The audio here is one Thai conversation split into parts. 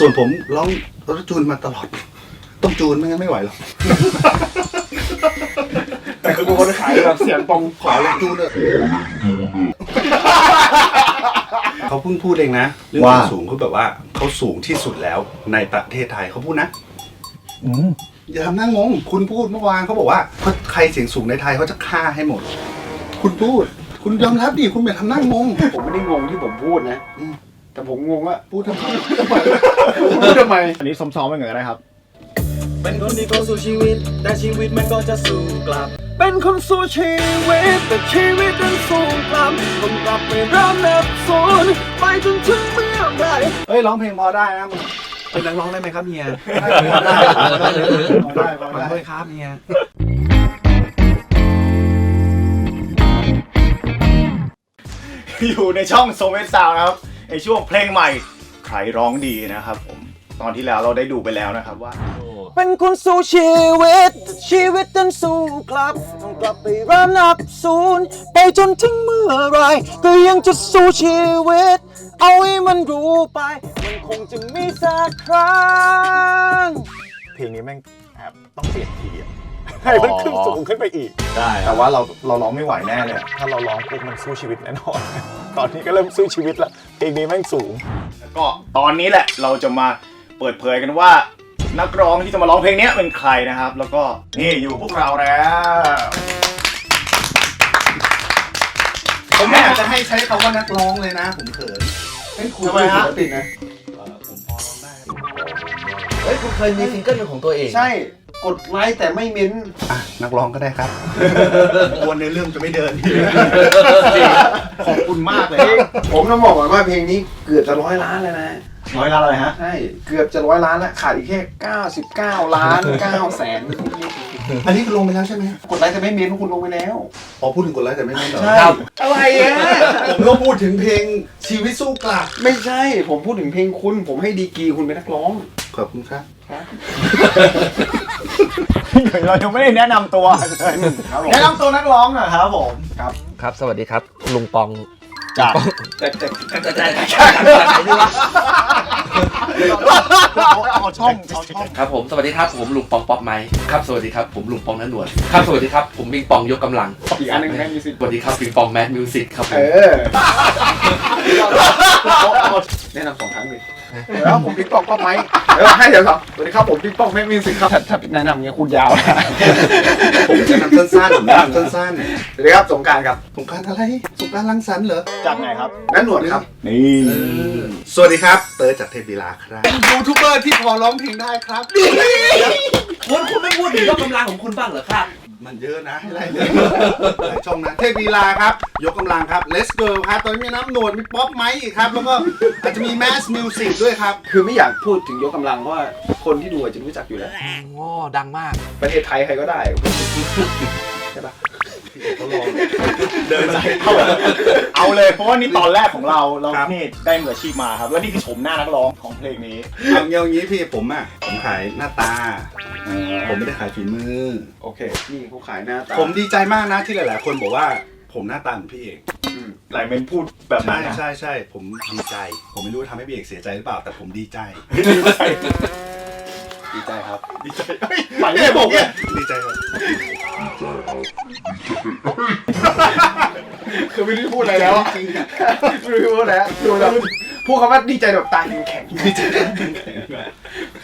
ส่วนผมร้องรถจูนมาตลอด ต้องจูนไม่งั้นไม่ไหวหรอกแต่คือเป็นคนขายแบบเสียงตรงขอเลยจูนเลยเขาเพิ่งพูดเองนะเรื่องความสูงเขาแบบว่าเขาสูงที่สุดแล้วในประเทศไทยเขาพูดนะอืมอย่าทำหน้างง คุณพูดเมื่อวานเขาบอกว่าเขาใครเสียงสูงในไทยเขาจะฆ่าให้หมด คุณพูด คุณยอมรับดิคุณอย่าทำหน้างง ผมไม่ได้งงที่ผมพูดนะอืม แต่ผมงงว่าพูดทำไมพูดทำไมอันนี้ซ้อมๆไปก่อนก็ได้ครับ เป็นคนที่เข้าสู่ชีวิต แต่ชีวิตมันก็จะสู้กลับ เป็นคนสู้ชีวิต แต่ชีวิตนั้นสู้กลับต้องกลับไปเริ่มนับศูนย์ไปจนถึงเมื่อไหรเฮ้ยร้องเพลงพอได้นะมึงเป็นนักร้องได้ไหมครับเฮียพอได้พอได้พอได้พอมาได้ด้วยครับเฮียอยู่ในช่องโซเวตซาวนะครับ ในช่วงเพลงใหม่ ใครร้องดีนะครับผมตอนที่แล้วเราได้ดูไปแล้วนะครับว่า เป็นคนสู้ชีวิตแต่ชีวิตนั้นสู้กลับ ต้องกลับไปเริ่มนับศูนย์ไปจนถึงเมื่อไหรก็ยังจะสู้ชีวิต เอาให้มันรู้ไป มันคงจะมีสักครั้ง เพลงนี้แม่งแอบต้องเปลี่ยนทีย์อะ ให้มันขึ้นสูงขึ้นไปอีก ได้แต่ว่าเราเราร้องไม่ไหวแน่เลยอะถ้าเราร้องปุ๊บมันสู้ชีวิตแน่นอน ตอนนี้ก็เริ่มสู้ชีวิตแล้วเพลงนี้แม่งสูง แล้วก็ตอนนี้แหละเราจะมาเปิดเผยกันว่า นักร้องที่จะมาร้องเพลงเนี้ยเป็นใครนะครับ แล้วก็นี่อยู่พวกเราแล้วผมไม่อยากจะให้ใช้คำว่านักร้องเลยนะ ผมเขินให้คุณทำไมฮะ ศิลปินนะเออผมพอร้องได้เฮ้ยคุณเคยมีซิงเกิลเป็นของตัวเอง ใช่ กดไลค์แต่ไม่เม้นอะนักร้องก็ได้ครับกวนในเรื่องจะไม่เดิน ขอบคุณมากเลยผมต้องบอกก่อนว่าเพลงนี้เกือบจะร้อยล้านแล้วนะ ร้อยล้านอะไรฮะ ใช่ เกือบจะร้อยล้านแล้ว ขาดอีกแค่ 99 ล้าน9แสน อันนี้คือลงไปแล้วใช่ไหมกดไลค์แต่ไม่เม้นคุณลงไปแล้ว พอพูดถึงกดไลค์แต่ไม่เล่นเหรอใช่อะไรอะ ผมก็พูดถึงเพลงชีวิตสู้กลับ ไม่ใช่ ผมพูดถึงเพลงคุณ ผมให้ดีกรีคุณเป็นนักร้อง ขอบคุณครับ เรายังไม่ได้แนะนำตัวเลยแนะนำตัวนักร้องหน่อยครับผมครับครับ สวัสดีครับ ลุงปองจ้ะแต่แต่แต่แต่เอาช่องเอาช่องครับผมสวัสดีครับผมลุงปองป๊อปไม้ครับสวัสดีครับผมลุงปองนันหนวดครับสวัสดีครับผมปิงปองยกกำลังอีกอันหนึ่งแม่งมีสิทธิ์สวัสดีครับปิงปองแมสมิวสิกครับผเอมอแนะนำสองครั้งเลย แล้วผมปิ๊กปองป้าไหมให้เดี๋ยวสองสวัสดีครับผมปิ๊กปองแม่มิวสิกครับถ้าแนะนำเงี้ยคุณยาวนะผมจะนำสั้นๆผมจะนำสั้นสวัสดีครับสงกรารครับสงกรารอะไรสงกรารลังสรรค์เหรอจากไหนครับ นั่นหนวดครับ นี่สวัสดีครับ เตอร์จากเทพลีลาครับเป็นยูทูบเบอร์ที่พอร้องเพลงได้ครับ คุณคุณไม่พูดถึงยกกำลังของคุณบ้างเหรอครับ มันเยอะนะให้ไล่เลยหลายช่องนะเทพลีลาครับ ยกกำลังครับ Let's Go ครับตอนนี้มีน้ำหนวดมีป๊อปไมค์อีกครับ แล้วก็อาจจะมี Mass Music ด้วยครับ คือไม่อยากพูดถึงยกกำลังเพราะว่าคนที่ดูอาจจะรู้จักอยู่แล้ว โอ้ดังมาก ประเทศไทยใครก็ได้ ใช่ปะ เขาลองเดินใจเข้าเอาเลยเพราะว่านี่ตอนแรกของเราเราครับนี่ได้มืออาชีพมาครับ แล้วนี่คือชมหน้านักร้องของเพลงนี้ เอางี้เอางี้พี่ผมอะผมขายหน้าตา ผมไม่ได้ขายฝีมือ โอเคนี่เขาขายหน้าตาผมดีใจมากนะที่หลาย ๆ คนบอกว่าผมหน้าตาเหมือนพี่เอกอืมหลายเมนพูดแบบใช่นั้นนะใช่ใช่ผมดีใจ ผมไม่รู้ว่าทำให้พี่เอกเสียใจหรือเปล่าแต่ผมดีใจ ดีใจดีใจครับ ดีใจเฮ้ยหมายไม่บอกเนี่ยดีใจครับคือไม่ได้พูดอะไรแล้วอะจริงๆอะไม่ได้พูดแล้วดูแล้วพูดคำว่าดีใจแบบตาแข็งดีใจ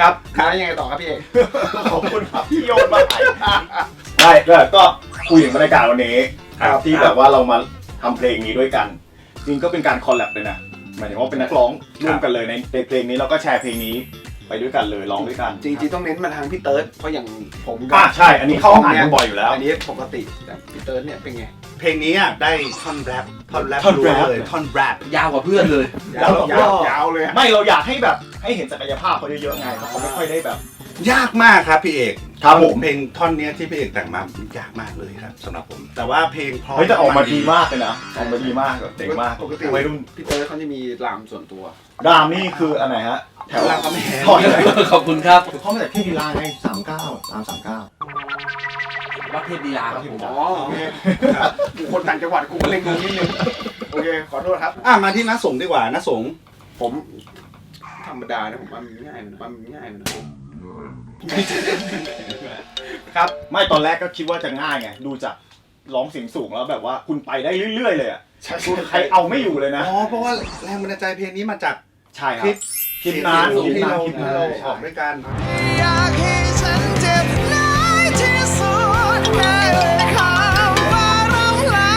ครับค้ายังไงต่อครับพี่เอกขอบคุณครับที่โยนมาให้ได้แล้วก็คุยถึงบรรยากาศวันนี้ครับที่แบบว่าเรามาทำเพลงนี้ด้วยกัน จริงก็เป็นการคอลแลบเลยนะหมายถึงว่าเป็นนักร้องร่วมกันเลยในในเพลงนี้แล้วก็แชร์เพลงนี้ ไปด้วยกันเลยร้องด้วยกันจริงๆต้องเน้นมาทางพี่เติร์ดเพราะอย่างผมอ่าใช่ อันนี้เข้าอ่านกันบ่อยอยู่แล้ว อันนี้ปกติแต่พี่เติร์ดเนี่ยเป็นไง เพลงนี้อะได้ท่อนแรปท่อนแรปท่อนรู้แรปเลยท่อนแรป ยาวกว่าเพื่อนเลย ยาวยาวยาวเลยอะไม่เราอยากให้แบบให้เห็นศักยภาพเขาเยอะๆไงเพราะเขาไม่ค่อยได้แบบ ยากมากครับพี่เอกครับผม เพลงท่อนเนี้ยที่พี่เอกแต่งมายากมากเลยครับสำหรับผม แต่ว่าเพลงเพราะเฮ้ยแต่ออกมาดีมากเลยนะออกมาดีมากแบบเจ๋งมากปกติวัยรุ่นพี่เติร์ดเขาจะมีรามส่วนตัวรามนี่คืออันไหนฮะ แถวรามคำแหงถอยเลยขอบคุณครับเขามาจากที่ดีลาไงสามเก้าสามสามเก้าวัดเทพดีลาครับผมอ๋อโอเคกูคนต่างจังหวัดกูก็เล็งงนิดนึงโอเคขอโทษครับ อะมาที่น้าสงดีกว่าน้าสงผมธรรมดานะผมว่ามันง่ายมันว่ามันง่ายมันครับไม่ตอนแรกก็คิดว่าจะง่ายไงดูจากร้องเสียงสูงแล้วแบบว่าคุณไปได้เรื่อยๆเลยอะคุณใครเอาไม่อยู่เลยนะอ๋อเพราะว่าแรงบันดาลใจเพลงนี้มาจากใช่คครับ ลิปนั้นคลิปที่เราที่เราออกด้วยกัน อยากให้ฉันเจ็บน้อยที่สุดในคำว่าเราลา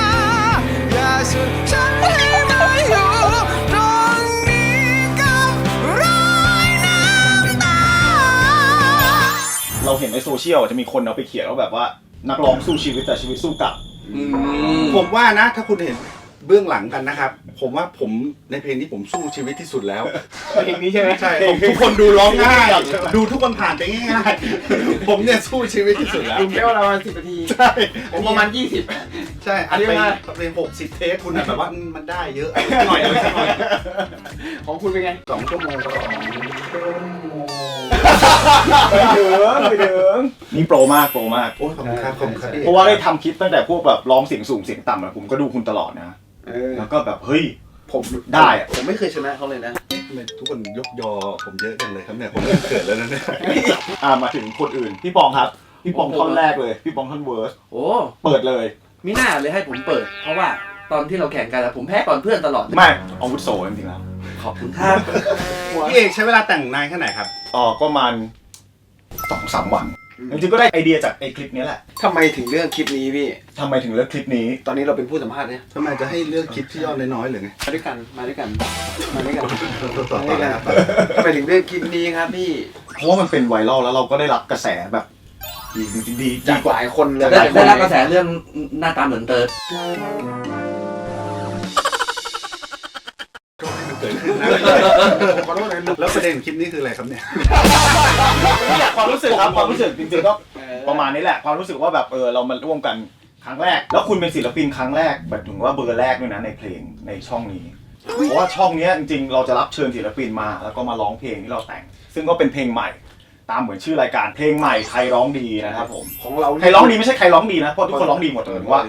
อย่าฉุดฉันให้มาอยู่ตรงนี้กับรอยน้ำตา เราเห็นในโซเชียลจะมีคนเอาไปเขียนว่าแบบว่า นักร้องสู้ชีวิตแต่ชีวิตสู้กลับ ผมว่านะถ้าคุณเห็น เบื้องหลังกันนะครับ ผมว่าผมในเพลงนี้ผมสู้ชีวิตที่สุดแล้ว เพลงนี้ใช่ไหมใช่ผมทุกคนดูร้องง่ายดูทุกคนผ่านไปง่ายๆผมเนี่ยสู้ชีวิตที่สุดแล้วลุงเที่ยวเราประมาณสิบนาทีใช่ผมประมาณยี่สิบ ใช่อันอันนี้ไปว่าไปหกสิบเทคคุณอะแบบว่ามันได้เยอะหน่อยเลยหน่อยของคุณเป็นไงสองชั่วโมงสองชั่วโมงไปเดิงไปเดิงนี่โปรมากโปรมากโอ้ยขอบคุณครับขอบคุณครับพี่เพราะว่าได้ทำคลิปตั้งแต่พวกแบบร้องเสียงสูงเสียงต่ำอะผมก็ดูคุณตลอดนะ เออแล้วก็แบบเฮ้ย ผมได้อะ ผมไม่เคยชนะเขาเลยนะ ทำไมทุกคนยกยอผมเยอะจังเลยครับเนี่ยผมเริ่มเขินแล้วนะเนี่ยอ่ามาถึงคนอื่นพี่ปองครับ พี่ปองท่อนแรกเลย พี่ปองท่อนเวิร์สโอ้เปิดเลย มิน่าเลยให้ผมเปิด เพราะว่าตอนที่เราแข่งกันอะผมแพ้ก่อนเพื่อนตลอด ไม่อาวุโสจริงๆแล้วขอบคุณครับ พี่เอกใช้เวลาแต่งนานแค่ไหนครับ อ๋อก็ประมันสองสามวัน จริงๆก็ได้ไอเดียจากไอคลิปนี้แหละทำไมถึงเรื่องคลิปนี้พี่ ทำไมถึงเลือกคลิปนี้ ตอนนี้เราเป็นผู้สัมภาษณ์เนี่ยทำไมจะให้เลือกคลิปที่ยอดน้อยๆหรือไงมาด้วยกันมาด้วยกันมาด้วยกันต่อต่อต่อเลยครับทำไมถึงเลือกคลิปนี้ครับพี่เพราะว่ามันเป็นไวรัลแล้วเราก็ได้รับกระแสแบบดีจริงๆดีดีจากกหว่าลายคนเลย ได้ได้รับกระแสเรื่องหน้าตาเหมือนเติร์ด เกิดขึ้นนะผมขอโทษนะลุงแล้วประเด็นคลิปนี้คืออะไรครับเนี่ยความรู้สึกครับความรู้สึกจริงๆก็ประมาณนี้แหละ ความรู้สึกว่าแบบเออเรามาร่วมกันครั้งแรก แล้วคุณเป็นศิลปินครั้งแรกแบบถึงว่าเบอร์แรกด้วยนะในเพลงในช่องนี้เพราะว่าช่องเนี้ยจริงๆ เราจะรับเชิญศิลปินมา แล้วก็มาร้องเพลงที่เราแต่ง ซึ่งก็เป็นเพลงใหม่ ตามเหมือนชื่อรายการเพลงใหม่ใครร้องดีนะครับผมของเราใครร้องดีไม่ใช่ใครร้องดีนะเพราะทุกคนร้องดีหมดเลยว่า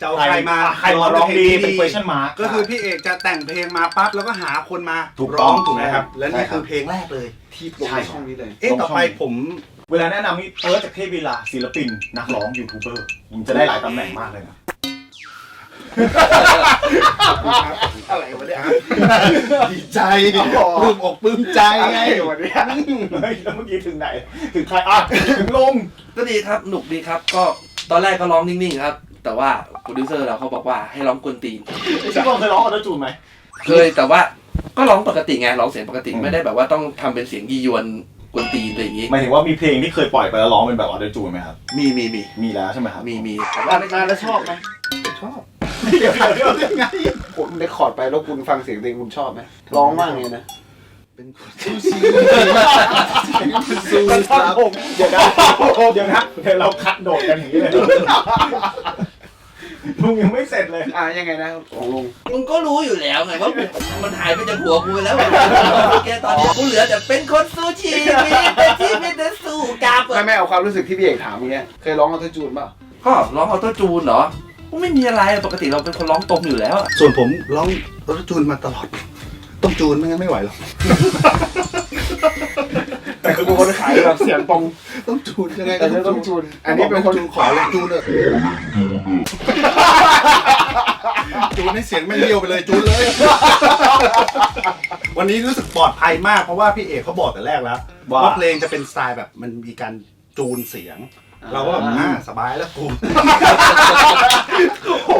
จะเอาใครมาใครมาร้องดีเป็น question mark ก็คือพี่เอกจะแต่งเพลงมาปั๊บแล้วก็หาคนมาถูกต้องร้ถูกไหมครับ และนี่ใช่ครับคือเพลงแรกเลยที่ลงใช่ ในช่องนี้เลย เอ๊ะต่อไปผมเวลาแนะนำนี่เอิร์ธจากเทพเวลาศิลปิน นักร้องยูทูบเบอร์มึงจะได้หลายตำแหน่งมากเลยนะ อะไรวะเนี่ยดีใจปลื้มอกปลื้มใจไงอะไรวะเนี่ยเฮ้ยแล้วเมื่อกี้ถึงไหน ถึงใครอะถึงลงก็ดีครับหนุกดีครับ ก็ตอนแรกก็ร้องนิ่งๆครับ แต่ว่าโปรดิวเซอร์เราเขาบอกว่าให้ร้องกวนตีน พี่บอลเคยร้องออโต้จูนไหมเคยแต่ว่าก็ร้องปกติไงร้องเสียงปกติอืมไม่ได้แบบว่าต้องทำเป็นเสียงยียวนกวนตีนอะไรอย่างงี้หมายถึงว่ามีเพลงที่เคยปล่อยไปแล้วร้องเป็นแบบออโต้จูนไหมครับ มีมีมีมีแล้วใช่ไหมครับมีมีแต่มาว่านานแล้วชอบไหมชอบ เดี๋ยวเดี๋ยวเดี๋ยวไงผมได้คอร์ดไปแล้วคุณฟังเสียงตัวเองคุณชอบไหมร้องมากเลยนะ เป็นคนสู้ชีวิตสู้มันคท่อนรับผมเดี๋ยวนะเดี๋ยวนะเดี๋ยวเราคัดโดดกันอย่างนี้เลย ลุงยังไม่เสร็จเลย อะยังไงนะของลุง มึงก็รู้อยู่แล้วไงว่ามันหายไปจากหัวกูไปแล้วแกตอนนี้กูเหลือแต่เป็นคนสู้ชีวิตเป็นชีวิตนั้นสู้กาบไม่ไม่เอาความรู้สึกที่พี่เอกถามอย่างเงี้ย เคยร้องอัลโตจูนป่ะ ก็ร้องออโต้จูนเหรอก็ไม่มีอะไรปกติเราเป็นคนร้องตรงอยู่แล้วอะส่วนผมร้องรถจูนมาตลอด ต้องจูนไม่งั้นไม่ไหวหรอก แต่คือเป็นคนขายแบบเสียงตรงต้องจูนยังไงก็แต่ไม่ต้องจูน อันนี้เป็นคนจูนขอเลยจูนเลยจูนให้เสียงไม่เลี้ยวไปเลยจูนเลย วันนี้รู้สึกปลอดภัยมากเพราะว่าพี่เอกเขาบอกแต่แรกแล้วว่า ว่าเพลงจะเป็นสไตล์แบบมันมีการจูนเสียง เราก็แบบอ่าสบายแล้วกูโอ้โห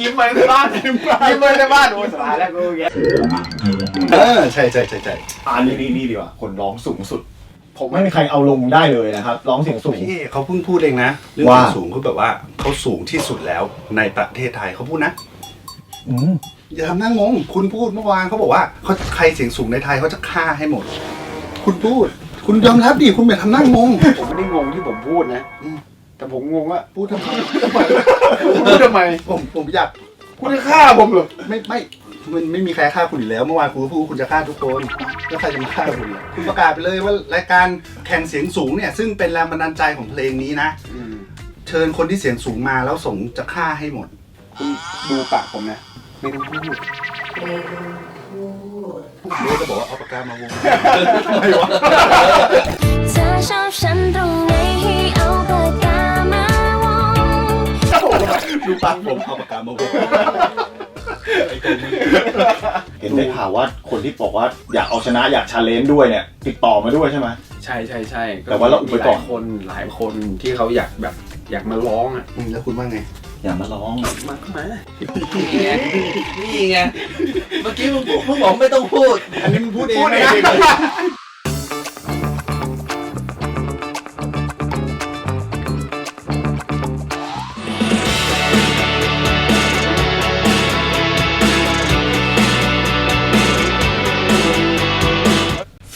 ยิ้มมาในบ้านยิ้มมาในบ้านโอ้ยสบายแล้วกูอย่างเงี้ยเออใช่ใช่ใช่ใช่อันนี้นี่นี่ดีกว่าคนร้องสูงสุด ผมไม่มีใครเอาลงได้เลยนะครับ ร้องเสียงสูง พี่เอกเขาเพิ่งพูดเองนะเรื่องว่า ความสูงเขาแบบว่าเขาสูงที่สุดแล้วในประเทศไทยเขาพูดนะ อืมอย่าทำหน้างง คุณพูดเมื่อวานเขาบอกว่าเขาใครเสียงสูงในไทยเขาจะฆ่าให้หมด คุณพูด คุณยอมรับดิคุณอย่าทำหน้างง ผมไม่ได้งงที่ผมพูดนะอืม แต่ผมงงว่าพูดทำไมพูดทำไมผมผมอยากคุณจะฆ่าผมเหรอไม่ไม่ มันไม่มีใครฆ่าคุณอยู่แล้ว เมื่อวานคุณก็พูดว่าคุณจะฆ่าทุกคนแล้วใครจะมาฆ่าคุณล่ะคุณประกาศไปเลยว่ารายการแข่งเสียงสูงเนี่ย ซึ่งเป็นแรงบันดาลใจของเพลงนี้นะ อืมเชิญคนที่เสียงสูงมาแล้วส่งจะฆ่าให้หมด คุณดูปากผมนะ ไม่ต้องพูดเดี๋ยวจะบอกว่าเอาปากกามาวงเธอชอบฉันตรงไหนให้เอาปากกามาวง ดูปากผมเอาปากกามาวงไอ้ตัวมึง เห็นได้ข่าวว่าคนที่บอกว่าอยากเอาชนะอยากชาเลนจ์ด้วยเนี่ยติดต่อมาด้วยใช่ไหม ใช่ใช่ใช่แต่ว่าเราอุบไว้ก่อน มีหลายคนหลายคนที่เขาอยากแบบอยากมาร้องอะอืมแล้วคุณว่าไง อย่ามาร้องมามานี่ไงนี่ไงเมื่อกี้มึงพูดมึงบอกไม่ต้องพูดอันนี้มึงพูดเองพูดเองนะ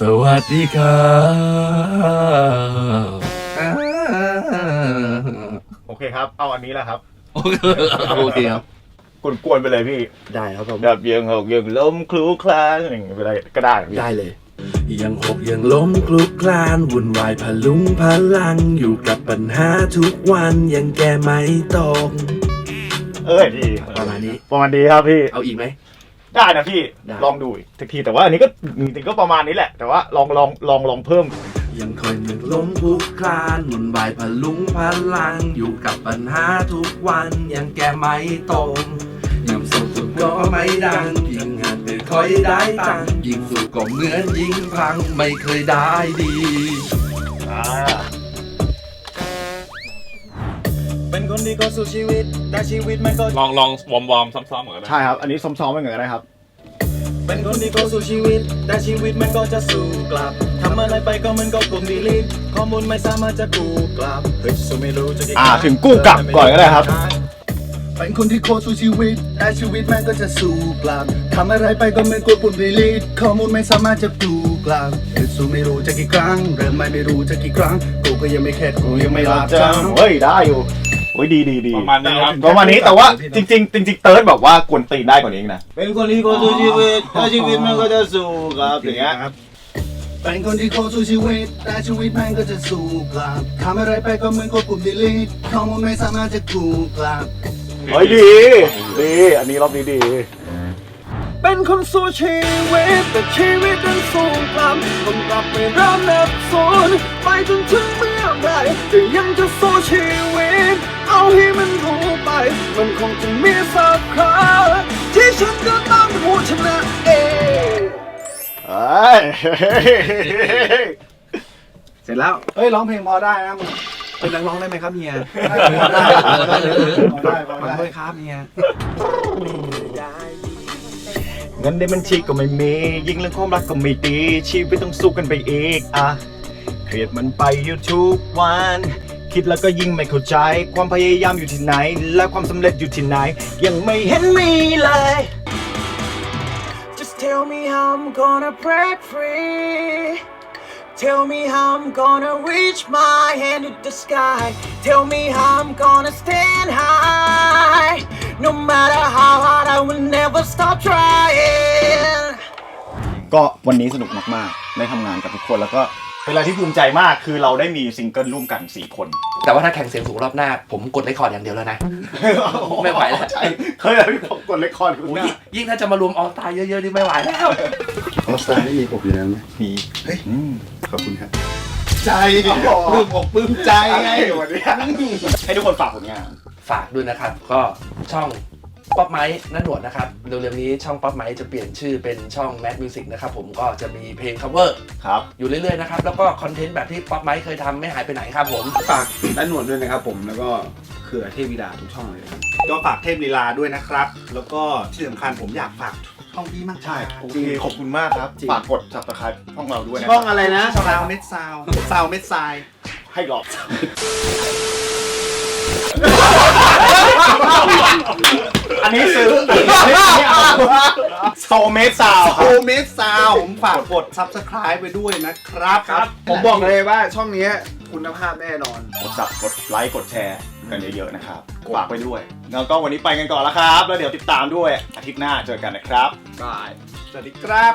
สวัสดีครับโอเคครับ เอาอันนี้แหละครับ โอเคโอเคครับกวนๆไปเลยพี่ได้ครับผม แบบยังหกยังล้มคลูคลานอย่างเงี้ยไปเลยก็ได้พี่ได้เลย ยังหกยังล้มคลุกคลานวุ่นวายพะลุงพะลังอยู่กับปัญหาทุกวันยังแก้ไม่ตกเอ้ยดีประมาณนี้ ประมาณนี้ครับพี่เอาอีกไหม ได้นะพี่ได้ ลองดูอีกสักทีแต่ว่าอันนี้ก็จริงๆก็ประมาณนี้แหละ แต่ว่าลองลองลองลองเพิ่ม ยังคอยยังล้มคลุกคลานวุ่นวายพะลุงพะลัง อยู่กับปัญหาทุกวันยังแก้ไม่ตกยิ่งส่งสุดก็ไม่ดังยิ่งงานไม่ค่อยได้ตังค์ยิ่งสู้ก็เหมือนยิ่งพังไม่เคยได้ดี อ่า เป็นคนดีก็สู้ชีวิต แต่ชีวิตมันก็ลองลองวอร์มวอร์มซ้อมๆก่อนก็ได้ใช่ครับ อันนี้ซ้อมๆไปเหมือนกันนะครับ เป็นคนดีก็สู้ชีวิต แต่ชีวิตมันก็จะสู้กลับทำอะไรไปก็มันก็กลมดีลิทข้อมูลไม่สามารถจะกูกลับเฮ้ยสู้ไม่รู้จะกี่อ่าถึงกู้กลับก่อนก็ได้ครับ เป็นคนที่โคตรสู้ชีวิต แต่ชีวิตแม่งก็จะสู้กลับทำอะไรไปก็เหมือนกดปุ่มดีลีทข้อมูลไม่สามารถจะดูกลับเห็นสู้ไม่รู้จะกี่ครั้ง เริ่มไม่ไม่รู้จะกี่ครั้ง กูก็ยังไม่แค่กูยังไม่ลาจำ เฮ้ย ได้อยู่ โอ้ยดีดีดีประมาณนี้ครับ ประมาณนี้แต่ว่าจริงๆจริงๆเติร์ดแบบว่ากวนตีนได้กว่านี้อีกนะ เป็นคนดีก็สู้ชีวิตแต่ชีวิตมันก็จะสู้กลับอย่างเงี้ยเป็นคนที่โคตรสู้ชีวิตแต่ชีวิตแม่งก็จะสู้กลับทำอะไรไปก็เหมือนกดปุ่มดีลีทข้อมูลไม่สามารถจะดูกลับเฮ้ยดีดีอันนี้รอบนี้ดี เป็นคนสู้ชีวิตแต่ชีวิตนั้นสู้กลับต้องกลับไปเริ่มนับศูนย์ไปจนถึงเมื่อไหรก็ยังจะสู้ชีวิต เอาให้มันรู้ไป มันคงจะมีสักครั้งที่ฉันจะต้องผู้ชนะเองเอ้ยเสร็จแล้ว เฮ้ยร้องเพลงพอได้นะมึงเป็นนักร้องได้ไหมครับเฮียพอได้พอได้พอได้พอขอได้โทษครับเฮียเงินในบัญชีก็ไม่มี ยิ่งเรื่องความรักก็ไม่ดี ชีวิตต้องสู้กันไปอีกอะเครียดมันไปอยู่ทุกวัน คิดแล้วก็ยิ่งไม่เข้าใจ ความพยายามอยู่ที่ไหน และความสำเร็จอยู่ที่ไหน ยังไม่เห็นมีเลย Just tell me how I'm gonna break free. Tell me how I'm gonna reach my hand to the sky. Tell me how I'm gonna stand high. No matter how hard, I will never stop trying. ก็วันนี้สนุกมากๆ ได้ทำงานกับทุกคนแล้วก็เป็นอะไรที่ภูมิใจมากคือเราได้มีซิงเกิลร่วมกัน 4 คน แต่ว่าถ้าแข่งเสียงสูงรอบหน้า ผมกดเรคคอร์ดอย่างเดียวแล้วนะ ไม่ไหวแล้ว ใช่เคยเลยพี่ผมกดเลคคอร์ดคุณโอ้ยนะยิ่งถ้าจะมารวมออสตาเยอะๆนี่ไม่ไหวแล้ว ออสตาร์ไม่มีผมอยู่แล้วไหมมีเฮ้ยอืมขอบคุณครับ ใจปลื้มอกปลื้มใจไง วันนี้ให้ทุกคนฝากผลงาน ฝากด้วยนะครับ ก็ช่อง ป๊อปไม้นั่นหนวดนะครับเร็วๆนี้ช่องป๊อปไม้จะเปลี่ยนชื่อเป็นช่อง Mad Music นะครับผมก็จะมีเพลง cover ครับ อยู่เรื่อยๆนะครับแล้วก็คอนเทนต์แบบที่ป๊อปไม้เคยทำไม่หายไปไหนครับผมฝากด้านหนวดด้วยนะครับผมแล้วก็เครือเทพวิดาทุกช่องเลยครับก็ฝากเทพลีลาด้วยนะครับ แล้วก็ที่สำคัญผมอยากฝากช่องพี่มากใช่โอเค ขอบคุณมากครับจริง ฝากกด subscribe ช่องเราด้วยนะช่องอะไรนะซาวเม็ดซาวซาวเม็ดทราย ให้หลอกอันนี้ซื้อ โซเมสซาวโอเมดซาวผมฝากกด subscribe ไปด้วยนะครับผมบอกเลยว่าช่องนี้คุณภาพแน่นอน กดสับกดไลค์กดแชร์กันเยอะๆนะครับฝากไปด้วย แล้วก็วันนี้ไปกันก่อนแล้วครับ แล้วเดี๋ยวติดตามด้วยอาทิตย์หน้าเจอกันนะครับ บาย สวัสดีครับ